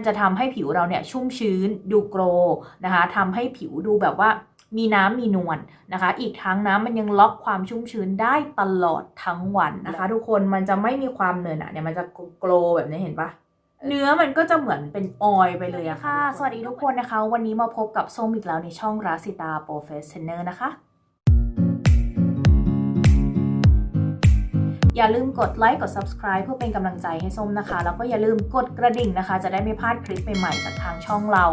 มันจะทำให้ผิวเราเนี่ยชุ่มชื้นดูโกรว์นะคะทำให้ผิวดูแบบว่ามีน้ำมีนวลนะคะ อีกทั้งน้ำมันยังล็อกความชุ่มชื้นได้ตลอดทั้งวันนะคะ ทุกคนมันจะไม่มีความเนินอะเนี่ยมันจะโกลว์แบบนี้เห็นปะเนื้อมันก็จะเหมือนเป็นออยล์ไปเลยอะค่ะ สวัสดีทุกคนนะคะ วันนี้มาพบกับส้มอีกแล้วในช่องราสิตาโปรเฟสเนอร์นะคะ อย่าลืมกดไลค์กด subscribe เพื่อเป็นกำลังใจให้ส้มนะคะ แล้วก็อย่าลืมกดกระดิ่งนะคะ จะได้ไม่พลาดคลิปใหม่ๆจากทางช่องเรา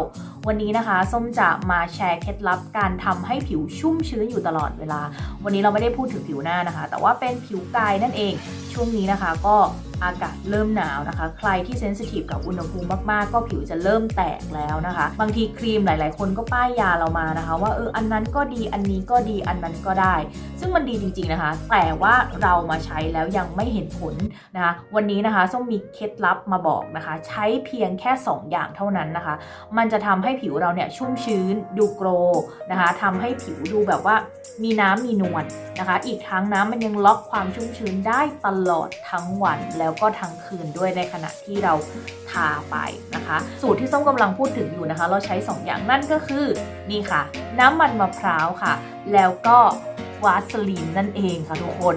วันนี้นะคะ ส้มจะมาแชร์เคล็ดลับการทำให้ผิวชุ่มชื้นอยู่ตลอดเวลา วันนี้เราไม่ได้พูดถึงผิวหน้านะคะ แต่ว่าเป็นผิวกายนั่นเอง ช่วงนี้นะคะก็อากาศเริ่มหนาวนะคะ ใครที่เซนซิทีฟกับอุณหภูมิมากๆ ก็ผิวจะเริ่มแตกแล้วนะคะ บางทีครีมหลาย ๆ คนก็ป้ายยาเรามานะคะ ว่าเอออันนั้นก็ดีอันนี้ก็ดีอันนั้นก็ได้ ซึ่งมันดีจริง ๆนะคะ แต่ว่าเรามาใช้แล้วยังไม่เห็นผลนะคะ วันนี้นะคะส้มมีเคล็ดลับมาบอกนะคะ ใช้เพียงแค่ 2 อย่างเท่านั้นนะคะ มันจะทำใให้ผิวเราเนี่ยชุ่มชื้น ดูโกรว์นะคะทำให้ผิวดูแบบว่ามีน้ำมีนวลนะคะ อีกทั้งน้ำมันยังล็อกความชุ่มชื้นได้ตลอดทั้งวันแล้วก็ทั้งคืนด้วยในขณะที่เราทาไปนะคะ สูตรที่ส้มกำลังพูดถึงอยู่นะคะ เราใช้ 2 อย่างนั่นก็คือนี่ค่ะ น้ำมันมะพร้าวค่ะ แล้วก็วาสลีนนั่นเองค่ะทุกคน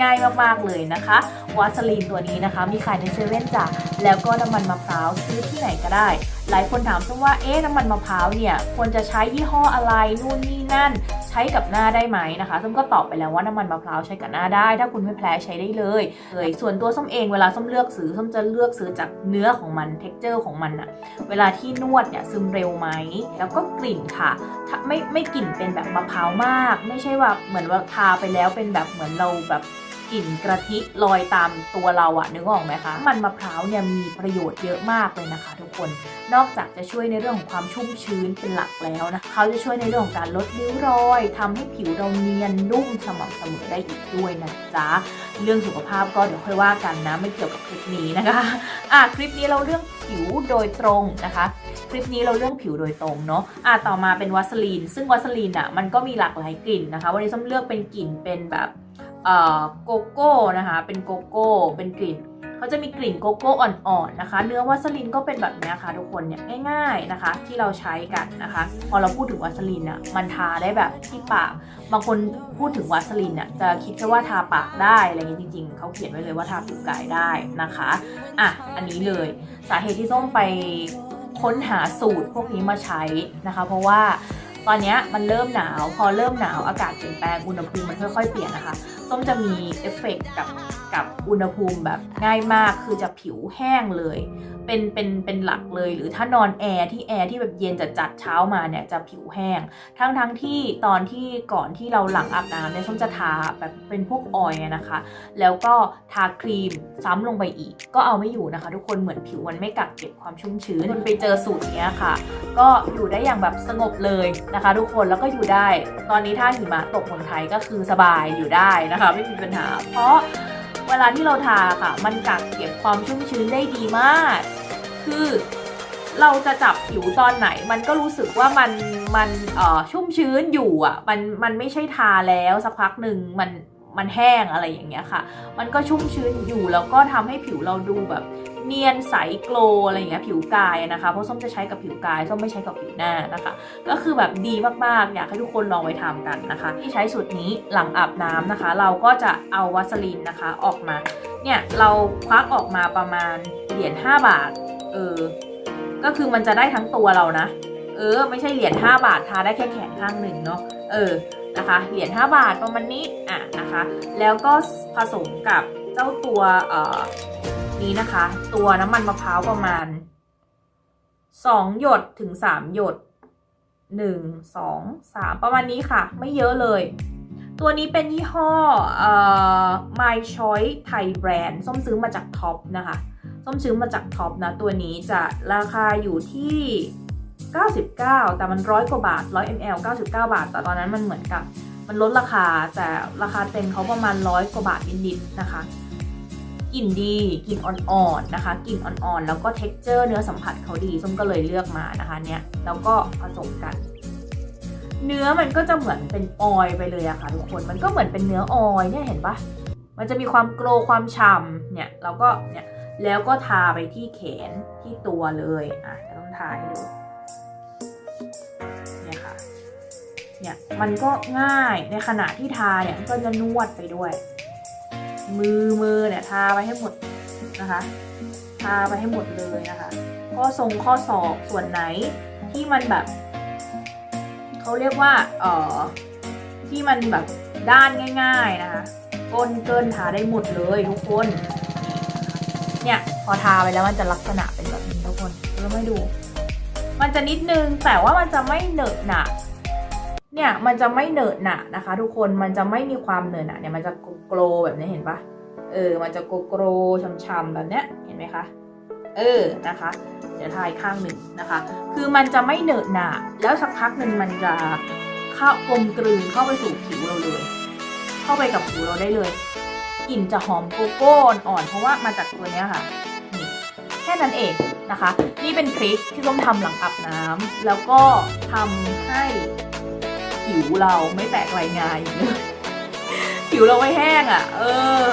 ง่ายมากๆเลยนะคะ วาสลีนตัวนี้นะคะ มีขายในเซเว่นจ้ะแล้วก็น้ำมันมะพร้าวซื้อที่ไหนก็ได้ หลายคนถามซึ่งว่าเอ๊ะน้ำมันมะพร้าวเนี่ยควรจะใช้ยี่ห้ออะไรนู่นนี่นั่น ใช้กับหน้าได้ไหมนะคะส้มก็ตอบไปแล้วว่าน้ำมันมะพร้าวใช้กับหน้าได้ ถ้าคุณไม่แพ้ใช้ได้เลยเลยส่วนตัวส้มเองเวลาส้มเลือกซื้อส้มจะเลือกซื้อจากเนื้อของมันเท็กเจอร์ของมันอะเวลาที่นวดเนี่ยซึมเร็วไหมแล้วก็กลิ่นค่ะถ้าไม่ไม่กลิ่นเป็นแบบมะพร้าวมาก ไม่ใช่ว่าเหมือนว่าทาไปแล้วเป็นแบบเหมือนเราแบบ กลิ่นกระทิลอยตามตัวเราอะนึกออกไหมคะน้ำมันมะพร้าวเนี่ยมีประโยชน์เยอะมากเลยนะคะ ทุกคน นอกจากจะช่วยในเรื่องของความชุ่มชื้นเป็นหลักแล้วนะเขาจะช่วยในเรื่องของการลดริ้วรอยทำให้ผิวเราเนียนนุ่มสม่ำเสมอได้อีกด้วยนะจ๊ะ เรื่องสุขภาพก็เดี๋ยวค่อยว่ากันนะไม่เกี่ยวกับคลิปนี้นะคะอะคลิปนี้เราเรื่องผิวโดยตรงนะคะ คลิปนี้เราเรื่องผิวโดยตรงเนาะอะต่อมาเป็นวัสลีน ซึ่งวัสลีนอะมันก็มีหลากหลายกลิ่นนะคะ วันนี้ส้มเลือกเป็นกลิ่นเป็นแบบ โกโก้นะคะ เป็นโกโก้ เป็นกลิ่นเขาจะมีกลิ่นโกโก้อ่อนๆนะคะ เนื้อวัสลินก็เป็นแบบนี้ค่ะทุกคนเนี่ยง่าย ๆนะคะ ที่เราใช้กันนะคะ พอเราพูดถึงวัสลินอะมันทาได้แบบที่ปากบางคนพูดถึงวัสลินอะจะคิดแค่ว่าทาปากได้อะไรเงี้ยจริง ๆเขาเขียนไว้เลยว่าทาผิวกายได้นะคะอะอันนี้เลยสาเหตุที่ส้มไปค้นหาสูตรพวกนี้มาใช้นะคะ เพราะว่าตอนเนี้ยมันเริ่มหนาว พอเริ่มหนาวอากาศเปลี่ยนแปลงอุณหภูมิมันค่อยๆเปลี่ยนนะคะ ส้มจะมีเอฟเฟกต์กับกับอุณหภูมิแบบง่ายมากคือจะผิวแห้งเลย เป็นเป็นเป็นหลักเลย หรือถ้านอนแอร์ที่แอร์ที่แบบเย็นจัดจัดเช้ามาเนี่ยจะผิวแห้ง ทั้งทั้งที่ตอนที่ก่อนที่เราหลังอาบน้ำเนี่ยส้มจะทาแบบเป็นพวกออยล์นะคะ แล้วก็ทาครีมซ้ำลงไปอีก ก็เอาไม่อยู่นะคะ ทุกคนเหมือนผิวมันไม่กักเก็บความชุ่มชื้นมันไปเจอสูตรเนี้ยค่ะ ก็อยู่ได้อย่างแบบสงบเลยนะคะ ทุกคนแล้วก็อยู่ได้ ตอนนี้ถ้าหิมะตกเมืองไทยก็คือสบายอยู่ได้นะคะไม่มีปัญหา เพราะเวลาที่เราทาค่ะ มันกักเก็บความชุ่มชื้นได้ดีมาก คือเราจะจับผิวตอนไหน มันก็รู้สึกว่ามันมันเอ่อชุ่มชื้นอยู่อะมันมันไม่ใช่ทาแล้วสักพักหนึ่งมัน มันแห้งอะไรอย่างเงี้ยค่ะ มันก็ชุ่มชื้นอยู่แล้วก็ทำให้ผิวเราดูแบบเนียนใสโกลอะไรอย่างเงี้ยผิวกายนะคะ เพราะส้มจะใช้กับผิวกายส้มไม่ใช้กับผิวหน้านะคะ ก็คือแบบดีมากๆ อยากให้ทุกคนลองไปทำกันนะคะที่ใช้สูตรนี้หลังอาบน้ำนะคะ เราก็จะเอาวัสลินนะคะออกมา เนี่ยเราควักออกมาประมาณเหรียญ5บาท เออ ก็คือมันจะได้ทั้งตัวเรานะ เออ ไม่ใช่เหรียญ5บาททาได้แค่แขนข้างหนึ่งเนาะ เออ นะคะ เหรียญ5บาทประมาณนี้อะนะคะ แล้วก็ผสมกับเจ้าตัวเอ่อนี้นะคะ ตัวน้ำมันมะพร้าวประมาณ 2 หยดถึง 3 หยด 1 2 3 ประมาณนี้ค่ะ ไม่เยอะเลย ตัวนี้เป็นยี่ห้อเอ่อ My Choice Thai Brand ส้มซื้อมาจากท็อปนะคะ ส้มซื้อมาจากท็อปนะ ตัวนี้จะราคาอยู่ที่ 99 แต่มันร้อยกว่าบาท 100 ml 99 บาท แต่ตอนนั้นมันเหมือนกับ มันลดราคา แต่ราคาเต็มเขาประมาณร้อยกว่าบาทนิดๆนะคะกลิ่นดีกลิ่นอ่อนๆนะคะกลิ่นอ่อนๆ แล้วก็เท็กเจอร์เนื้อสัมผัสเขาดีส้มก็เลยเลือกมานะคะเนี่ยแล้วก็ผสมกัน เนื้อมันก็จะเหมือนเป็นออยไปเลยอะค่ะทุกคนมันก็เหมือนเป็นเนื้อออยเนี่ยเห็นปะมันจะมีความโกลว์ความฉ่ำเนี่ยเราก็เนี่ยแล้วก็ทาไปที่แขนที่ตัวเลยอะจะต้องทาให้ดู เนี่ยมันก็ง่ายในขณะที่ทาเนี่ยก็จะนวดไปด้วย มือมือเนี่ยทาไปให้หมดนะคะ ทาไปให้หมดเลยนะคะข้อทรงข้อศอกส่วนไหนที่มันแบบเขาเรียกว่าเอ่อที่มันแบบด้านง่าย ๆนะคะก้นเกินทาได้หมดเลยทุกคน เนี่ยพอทาไปแล้วมันจะลักษณะเป็นแบบนี้ทุกคนเราไม่ดู มันจะนิดนึงแต่ว่ามันจะไม่เหนอะหนะ เนี่ยมันจะไม่เหนอะหนะนะคะ ทุกคนมันจะไม่มีความเหนอะหนะเนี่ยมันจะโกลว์แบบนี้เห็นปะเออ มันจะโกโกรช้ำๆแบบเนี้ยเห็นไหมคะเออนะคะ เดี๋ยวทายข้างหนึ่งนะคะ คือมันจะไม่เหนอะหนะแล้วสักพักหนึ่งมันจะเข้ากลมกลืนเข้าไปสู่ผิวเราเลย เข้าไปกับผิวเราได้เลยกลิ่นจะหอมโกโก้อ่อนเพราะว่ามาจากตัวเนี้ยค่ะนี่แค่นั้นเองนะคะ นี่เป็นทริคที่ต้องทำหลังอาบน้ำแล้วก็ทำให้ ผิวเราไม่แตกลายงาอีกเลยผิวเราไม่แห้งอะ เออ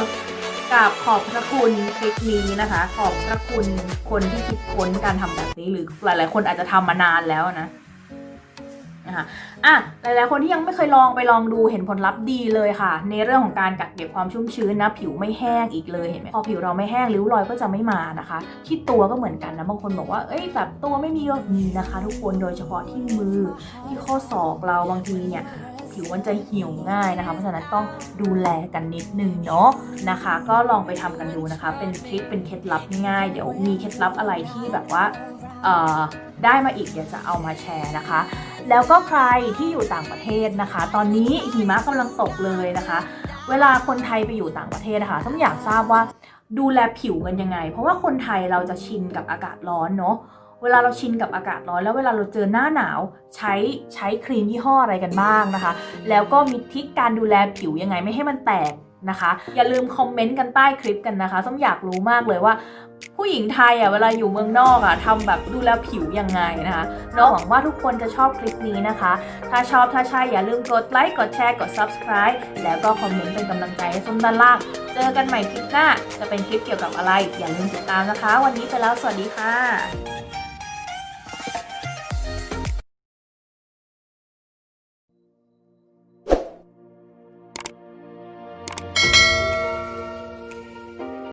กับขอบพระคุณคลิปนี้นะคะ ขอบพระคุณคนที่คิดค้นการทำแบบนี้หรือหลาย ๆ คนอาจจะทำมานานแล้วนะ นะคะอะหลายๆคนที่ยังไม่เคยลองไปลองดูเห็นผลลัพธ์ดีเลยค่ะ ในเรื่องของการกักเก็บความชุ่มชื้นนะ ผิวไม่แห้งอีกเลยเห็นไหมพอผิวเราไม่แห้งริ้วรอยก็จะไม่มานะคะ ที่ตัวก็เหมือนกันนะบางคนบอกว่าเอ้ยแบบตัวไม่มีก็มีนะคะ ทุกคนโดยเฉพาะที่มือที่ข้อศอกเราบางทีเนี่ยผิวมันจะเหี่ยวง่ายนะคะ เพราะฉะนั้นต้องดูแลกันนิดนึงเนาะนะคะ ก็ลองไปทำกันดูนะคะ เป็นทริคเป็นเคล็ดลับง่ายๆเดี๋ยวมีเคล็ดลับอะไรที่แบบว่าเอ่อได้มาอีกเดี๋ยวจะเอามาแชร์นะคะ แล้วก็ใครที่อยู่ต่างประเทศนะคะ ตอนนี้หิมะกำลังตกเลยนะคะ เวลาคนไทยไปอยู่ต่างประเทศนะคะต้องอยากทราบว่าดูแลผิวกันยังไง เพราะว่าคนไทยเราจะชินกับอากาศร้อนเนาะเวลาเราชินกับอากาศร้อนแล้วเวลาเราเจอหน้าหนาวใช้ใช้ครีมยี่ห้ออะไรกันบ้างนะคะ แล้วก็มีทริคการดูแลผิวยังไงไม่ให้มันแตกนะคะ อย่าลืมคอมเมนต์กันใต้คลิปกันนะคะส้มอยากรู้มากเลยว่า ผู้หญิงไทยอะเวลาอยู่เมืองนอกอะทำแบบดูแลผิวยังไงนะคะเนาะหวังว่าทุกคนจะชอบคลิปนี้นะคะ ถ้าชอบถ้าใช่อย่าลืมกดไลค์กดแชร์กด subscribe แล้วก็คอมเมนต์เป็นกำลังใจให้ส้มด้านล่างเจอกันใหม่คลิปหน้า จะเป็นคลิปเกี่ยวกับอะไร อย่าลืมติดตามนะคะ วันนี้ไปแล้วสวัสดีค่ะ